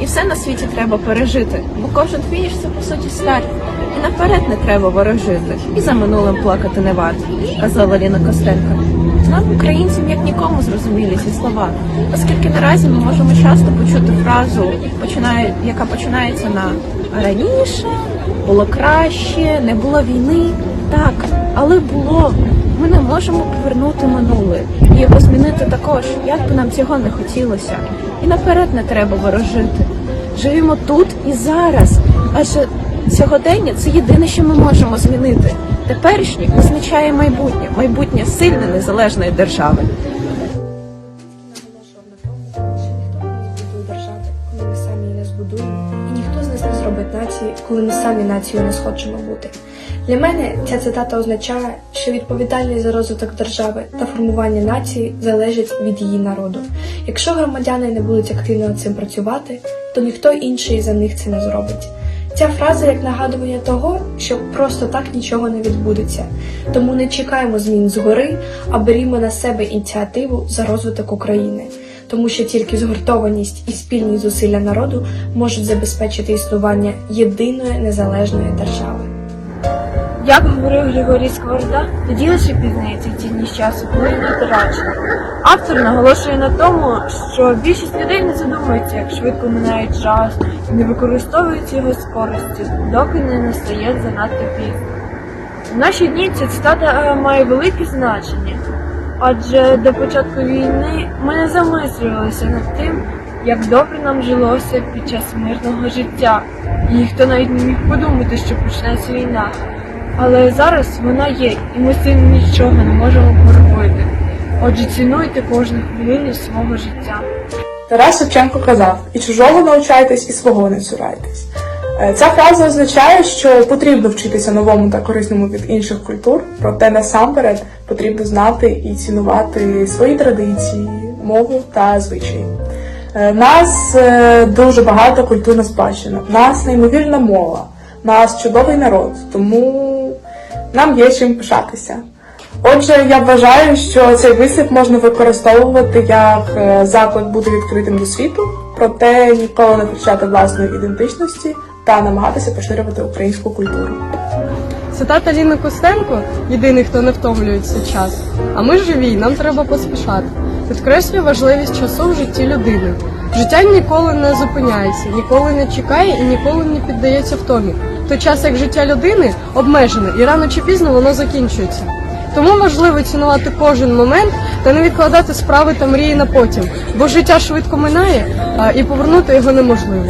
І все на світі треба пережити, бо кожен фініш це по суті старт. І наперед не треба ворожити, і за минулим плакати не варто, казала Ліна Костенко. Нам, українцям, як нікому зрозумілі ці слова, оскільки наразі ми можемо часто почути фразу, починає, яка починається на раніше, було краще, не було війни. Так, але було. Ми не можемо повернути минуле і його змінити також, як би нам цього не хотілося. І наперед не треба ворожити. Живімо тут і зараз, адже сьогодення це єдине, що ми можемо змінити. Теперішнє визначає майбутнє, майбутнє сильної незалежної держави. Нації, коли ми самі нацією не схочемо бути. Для мене ця цитата означає, що відповідальність за розвиток держави та формування нації залежить від її народу. Якщо громадяни не будуть активно над цим працювати, то ніхто інший за них це не зробить. Ця фраза як нагадування того, що просто так нічого не відбудеться. Тому не чекаємо змін згори, а берімо на себе ініціативу за розвиток України, тому що тільки згуртованість і спільні зусилля народу можуть забезпечити існування єдиної незалежної держави. Як говорив Григорій Сковорода, тоді лише пізнається цінність часу, коли втрачено. Автор наголошує на тому, що більшість людей не задумується, як швидко минає час і не використовують його з доки не настає занадто пізно. В наші дні ця цитата е, має велике значення, адже до початку війни ми не замислювалися над тим, як добре нам жилося під час мирного життя, і ніхто навіть не міг подумати, що почнеться війна. Але зараз вона є, і ми з цим нічого не можемо поробити. Отже, цінуйте кожну хвилину свого життя. Тарас Шевченко казав: і чужого навчайтесь, і свого не цурайтесь. Е, Ця фраза означає, що потрібно вчитися новому та корисному від інших культур, проте насамперед потрібно знати і цінувати свої традиції, мову та звичаї. Е, нас е, дуже багата культурна спадщина, нас неймовірна мова, нас чудовий народ, тому нам є чим пишатися. Отже, я вважаю, що цей вислів можна використовувати як заклик бути відкритим до світу, проте ніколи не втрачати власної ідентичності та намагатися поширювати українську культуру. Цитата Ліни Костенко єдиний, хто не втомлюється час. А ми живі, нам треба поспішати. Підкреслює важливість часу в житті людини. Життя ніколи не зупиняється, ніколи не чекає і ніколи не піддається втомі. Той час, як життя людини обмежене і рано чи пізно воно закінчується. Тому важливо цінувати кожен момент та не відкладати справи та мрії на потім, бо життя швидко минає, і повернути його неможливо.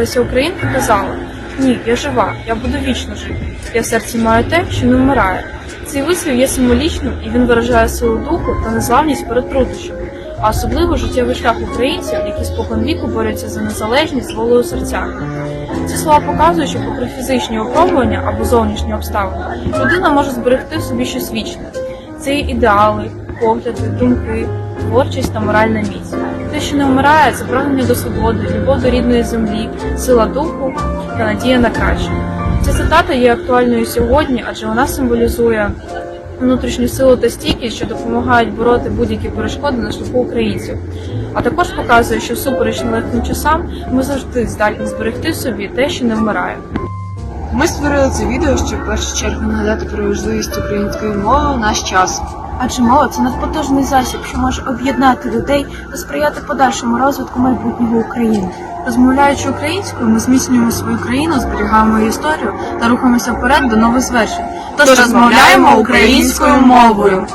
Леся Українка казала: Ні, я жива, я буду вічно жити. Я в серці маю те, що не вмирає. Цей вислів є символічним і він виражає силу духу та незламність перед труднощами, а особливо життєвий шлях українців, які спокон віку борються за незалежність з волею серця. Ці слова показують, що попри фізичні випробування або зовнішні обставини, людина може зберегти в собі щось вічне. Це ідеали, погляди, думки, творчість та моральна міць. Те, що не вмирає, це прагнення до свободи, любов до рідної землі, сила духу та надія на краще. Ця цитата є актуальною сьогодні, адже вона символізує внутрішню силу та стійкість, що допомагають бороти будь-які перешкоди на шляху українців. А також показує, що всупереч нелегким часам ми завжди здатні зберегти собі те, що не вмирає. Ми створили це відео, щоб в першу чергу нагадати про важливість української мови в наш час. Адже мова це надпотужний засіб, що може об'єднати людей та сприяти подальшому розвитку майбутнього України. Розмовляючи українською, ми зміцнюємо свою країну, зберігаємо її історію та рухаємося вперед до нових звершень. Тож розмовляємо українською мовою.